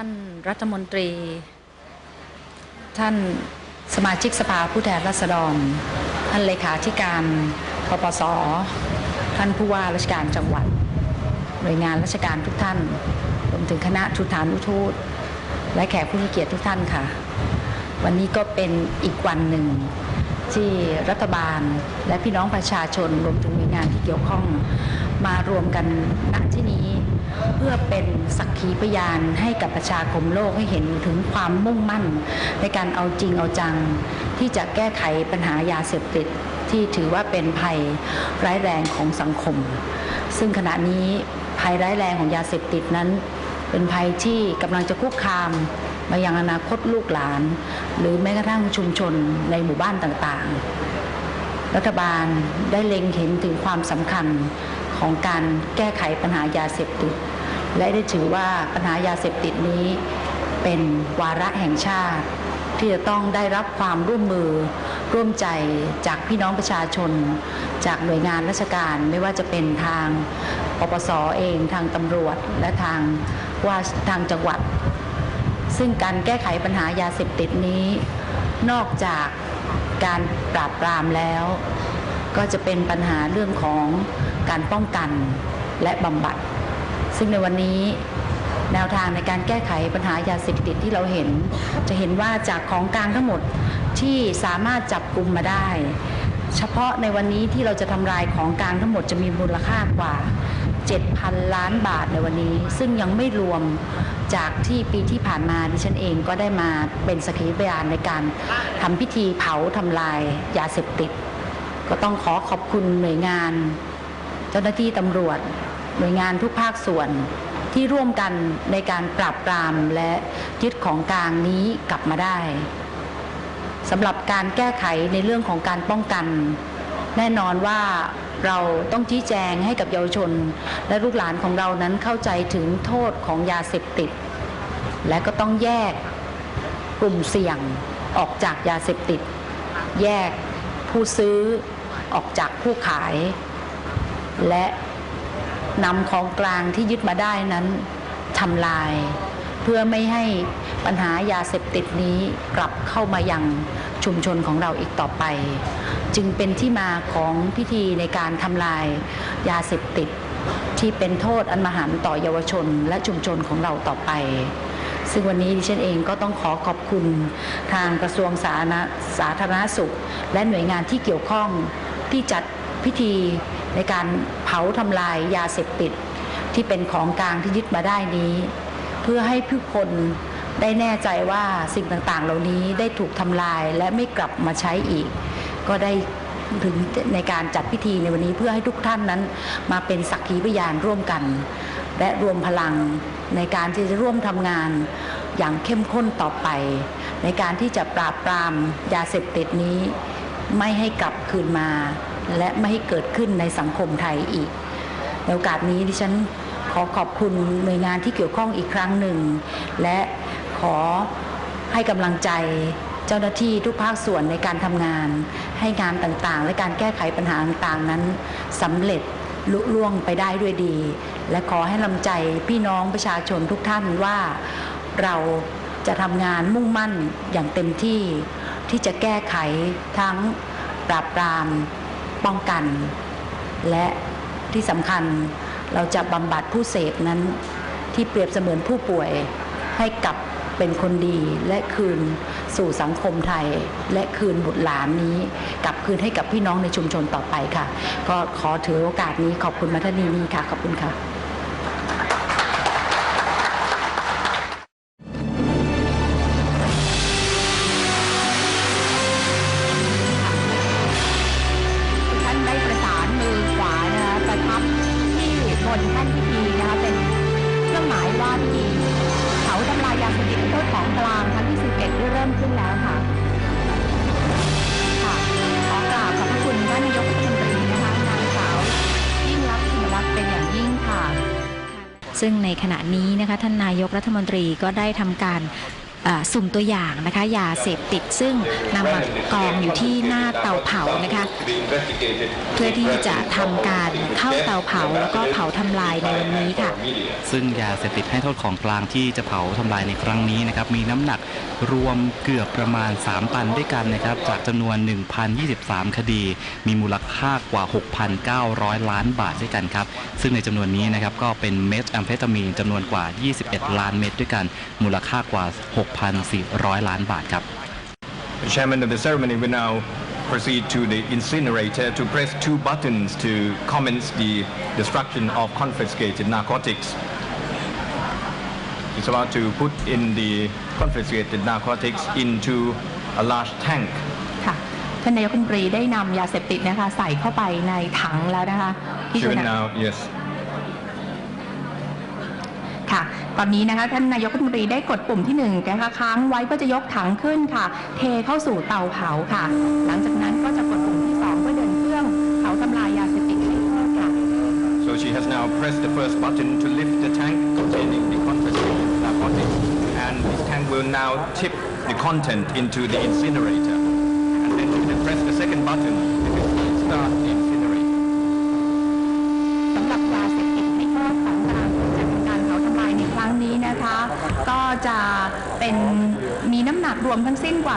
ท่านรัฐมนตรี ท่านสมาชิกสภาผู้แทนราษฎร ท่านเลขาธิการปปส ท่านผู้ว่าราชการจังหวัด หน่วยงานราชการทุกท่าน รวมถึงคณะทูตฐานุทูตและแขกผู้มีเกียรติทุกท่านค่ะ วันนี้ก็เป็นอีกวันหนึ่งที่รัฐบาลและพี่น้องประชาชนรวมถึง งานที่เกี่ยวข้องมารวมกันณที่นี้ เพื่อเป็นสักขีพยานให้กับประชาคมโลกให้เห็นถึงความมุ่งมั่น ในการเอาจริงเอาจัง ที่จะแก้ไขปัญหายาเสพติดที่ถือว่าเป็นภัยร้ายแรงของสังคม ซึ่งขณะนี้ภัยร้ายแรงของยาเสพติดนั้น เป็นภัยที่กำลังจะคุกคามมายังอนาคตลูกหลาน หรือแม้กระทั่งชุมชนในหมู่บ้านต่างๆ รัฐบาลได้เล็งเห็นถึงความสำคัญของการแก้ไขปัญหายาเสพติด และได้ถือว่าปัญหายาเสพติดนี้เป็นวาระแห่งชาติ ที่จะต้องได้รับความร่วมมือร่วมใจจากพี่น้องประชาชน จากหน่วยงานราชการไม่ว่าจะเป็นทางปปสเองทางตำรวจและทางว่าทางจังหวัด ซึ่งการแก้ไขปัญหายาเสพติดนี้ นอกจาก การปราบปรามแล้ว ก็จะเป็นปัญหาเรื่องของการป้องกันและบำบัด ซึ่งในวันนี้แนวทางในการแก้ไขปัญหายาเสพติดที่เราเห็น จะเห็นว่าจากของกลางทั้งหมดที่สามารถจับกลุ่มมาได้ เฉพาะในวันนี้ที่เราจะทำลายของกลางทั้งหมดจะมีมูลค่ากว่า 7,000 ล้านบาทในวันนี้ ซึ่งยังไม่รวม จากที่ปีที่ผ่านมาดิฉันเองก็ได้มาเป็นสกขีพยานในการทำพิธีเผาทำลายยาเสพติด ก็ต้องขอขอบคุณหน่วยงาน เจ้าหน้าที่ตำรวจ หน่วยงานทุกภาคส่วนที่ร่วมกันในการปราบปรามและยึดของกลางนี้กลับมาได้สำหรับการแก้ไขในเรื่องของการป้องกัน แน่นอนว่าเราต้องชี้แจงให้กับเยาวชน และลูกหลานของเรานั้นเข้าใจถึงโทษของยาเสพติด และก็ต้องแยกกลุ่มเสี่ยงออกจากยาเสพติด แยกผู้ซื้อออกจากผู้ขาย และนำของกลางที่ยึดมาได้นั้นทำลาย เพื่อไม่ให้ปัญหายาเสพติดนี้กลับเข้ามายังชุมชนของเราอีกต่อไป จึงเป็นที่มาของพิธีในการทำลายยาเสพติด ที่เป็นโทษอันมหันต์ต่อเยาวชนและชุมชนของเราต่อไปซึ่งวันนี้ดิฉันเองก็ต้องขอขอบคุณทางกระทรวงสาธารณสาธารณสุข และหน่วยงานที่เกี่ยวข้องที่จัดพิธีในการเผาทำลายยาเสพติด ที่เป็นของกลางที่ยึดมาได้นี้ เพื่อให้ผู้คนได้แน่ใจว่าสิ่งต่างๆ เหล่านี้ได้ถูกทำลายและไม่กลับมาใช้อีก ก็ได้ถึงในการจัดพิธีในวันนี้เพื่อให้ทุกท่านนั้น มาเป็นสักขีพยานร่วมกัน และรวมพลังในการที่จะร่วมทำงานอย่างเข้มข้นต่อไป ในการที่จะปราบปรามยาเสพติดนี้ ไม่ให้กลับคืนมา และไม่ให้เกิดขึ้นในสังคมไทยอีกในโอกาสนี้ดิฉัน อขอบคุณหน่วยงานที่เกี่ยวข้องอีกครั้งหนึ่ง และขอให้กำลังใจเจ้าหน้าที่ทุกภาคส่วนในการทำงาน ให้งานต่างๆ และการแก้ไขปัญหาต่างๆนั้นสำเร็จลุล่วงไปได้ด้วยดี และขอให้ลำใจพี่น้องประชาชนทุกท่านว่าเราจะทำงานมุ่งมั่นอย่างเต็มที่ที่จะแก้ไขทั้งปราบปรามป้องกัน และที่สำคัญ เราจะบำบัดผู้เสพนั้น ที่เปรียบเสมือนผู้ป่วยให้กลับเป็นคนดีและคืนสู่สังคมไทย และคืนบุตรหลานนี้กลับคืนให้กับพี่น้องในชุมชนต่อไปค่ะ ก็ขอถือโอกาสนี้ขอบคุณมาทนีนี้ค่ะ ขอบคุณค่ะ องกลางครั้งที่ 11 ได้เริ่มขึ้นแล้วค่ะ ค่ะ ขอกราบขอบพระคุณท่านนายกรัฐมนตรีนะคะนางสาวยิ่งรักษณ์ชินวัตรเป็นอย่างยิ่งค่ะ ซึ่งในขณะนี้นะคะท่านนายกรัฐมนตรีก็ได้ทำการ สุ่มตัวอย่างนะคะยาเสพติดซึ่งนำมากองอยู่ที่หน้าเตาเผานะคะเพื่อที่จะทำการเข้าเตาเผาแล้วก็เผาทำลายในวันนี้ค่ะ ซึ่งยาเสพติดให้โทษของกลางที่จะเผาทำลายในครั้งนี้นะครับมีน้ำหนักรวมเกือบประมาณ 3 ตันด้วยกันนะครับจากจำนวน 1,023 คดี มีมูลค่ากว่า 6,900 ล้านบาทด้วยกันครับ ซึ่งในจำนวนนี้นะครับก็เป็นเม็ดแอมเฟตามีนจำนวนกว่า 21 ล้านเม็ดด้วยกัน มูลค่ากว่า6,400 ล้านบาทครับ The chairman of the ceremony will now proceed to the incinerator to press two buttons to commence the destruction of confiscated narcotics. He's about to put in the confiscated narcotics into a large tank. ค่ะท่านนายกรัฐมนตรีได้นำยาเสพติดนะคะใส่เข้าไปในถังแล้วนะคะที่ She จะ will นำ now, yes, ค่ะ ตอนนี้นะคะท่านนายกรัฐมนตรีได้กดปุ่มที่หนึ่งนะคะค้างไว้เพื่อจะยกถังขึ้นค่ะ เทเข้าสู่เตาเผาค่ะ หลังจากนั้นก็จะกดปุ่มที่สองเพื่อเดินเครื่องเผาทำลายยาเสพติดให้ทอดค่ะ So she has now pressed the first button to lift the tank containing the confiscated narcotics. And this tank will now tip the content into the incinerator. And then she can press the second button to start the incinerator. จะเป็นมีน้ำหนัก รวมทั้งสิ้นกว่า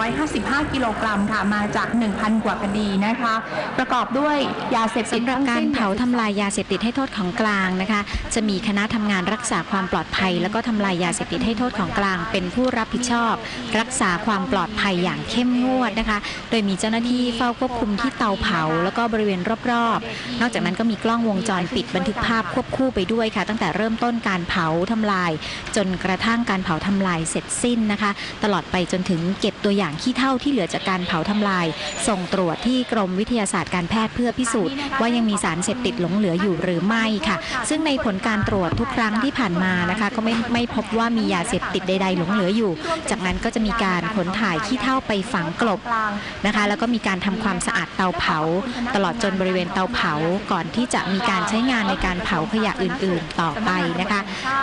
2,755 กิโลกรัมค่ะมาจาก 1,000 กว่าคดีนะคะ ประกอบด้วยยาเสพติดสำหรับทั้งการสิ้นเผาทำลายยาเสพติดให้โทษของกลางนะคะ จะมีคณะทำงานรักษาความปลอดภัย แล้วก็ทำลายยาเสพติดให้โทษของกลาง เป็นผู้รับผิดชอบ รักษาความปลอดภัยอย่างเข้มงวดนะคะ โดยมีเจ้าหน้าที่เฝ้าควบคุมที่เตาเผา แล้วก็บริเวณรอบๆ นอกจากนั้นก็มีกล้องวงจรปิดบันทึกภาพควบคู่ไปด้วยค่ะ ตั้งแต่เริ่มต้นการเผาทำลาย จนกระทั่งการเผาทำลายเสร็จสิ้นนะคะตลอดไปจนถึงเก็บตัวอย่างขี้เท่าที่เหลือจากการเผาทำลาย ส่งตรวจที่กรมวิทยาศาสตร์การแพทย์เพื่อพิสูจน์ว่ายังมีสารเสพติดหลงเหลืออยู่หรือไม่ค่ะ ซึ่งในผลการตรวจทุกครั้งที่ผ่านมานะคะก็ไม่ไม่พบว่ามียาเสพติดใดๆหลงเหลืออยู่ จากนั้นก็จะมีการขนถ่ายขี้เท่าไปฝังกลบนะคะ แล้วก็มีการทำความสะอาดเตาเผา ตลอดจนบริเวณเตาเผาก่อนที่จะมีการใช้งานในการเผาขยะอื่น ๆ ต่อไปนะคะ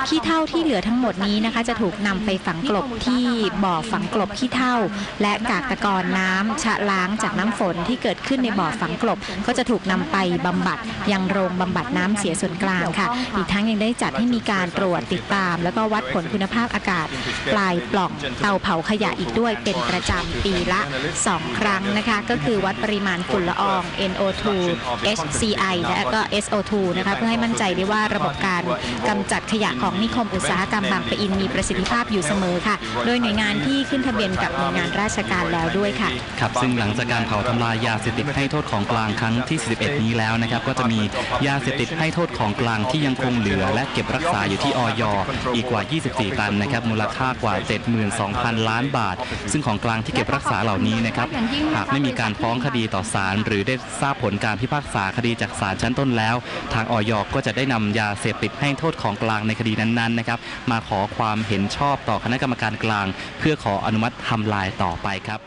ขี้เท่าที่เหลือทั้งหมดนี้นะคะ จะถูกนำไปฝังกลบที่บ่ออฝังกลบขี้เท่าและกากตะกอนน้ำชะล้างจากน้ำฝนที่เกิดขึ้นในบ่อฝังกลบ ก็จะถูกนำไปบำบัดยังโรงบำบัดน้ำเสียส่วนกลางค่ะ อีกทั้งยังได้จัดให้มีการตรวจติดตาม แล้วก็วัดผลคุณภาพอากาศ ปลายปล่องเตาเผาขยะอีกด้วยเป็นประจำปีละ 2 ครั้งนะคะ ก็คือวัดปริมาณฝุ่นละออง NO2 HCI และก็ SO2 นะคะเพื่อให้มั่นใจได้ว่าระบบการกำจัดขยะของนิคมอุตสาหกรรมบางปะอินมีประสิทธิภาพอยู่เสมอค่ะ โดยหน่วยงานที่ขึ้นทะเบียนกับหน่วยงานราชการแล้วด้วยค่ะ ครับซึ่งหลังจากการเผาทำลายยาเสพติดให้โทษของกลางครั้งที่ 41 นี้แล้วนะครับก็จะมียาเสพติดให้โทษของกลางที่ยังคงเหลือ และเก็บรักษาอยู่ที่ออยอีกกว่า 24 ตันนะครับมูลค่ากว่า 72,000 ล้านบาท ซึ่งของกลางที่เก็บรักษาเหล่านี้นะครับหากไม่มีการฟ้องคดีต่อศาลหรือได้ทราบผลการพิพากษาคดีจากศาลชั้นต้นแล้ว ทางออยก็จะได้นำยาเสพติดให้โทษของกลางในคดีนั้นๆนะครับมาขอความเห็นชอบต่อคณะกรรมการกลางเพื่อขออนุมัติทำลายต่อไปครับ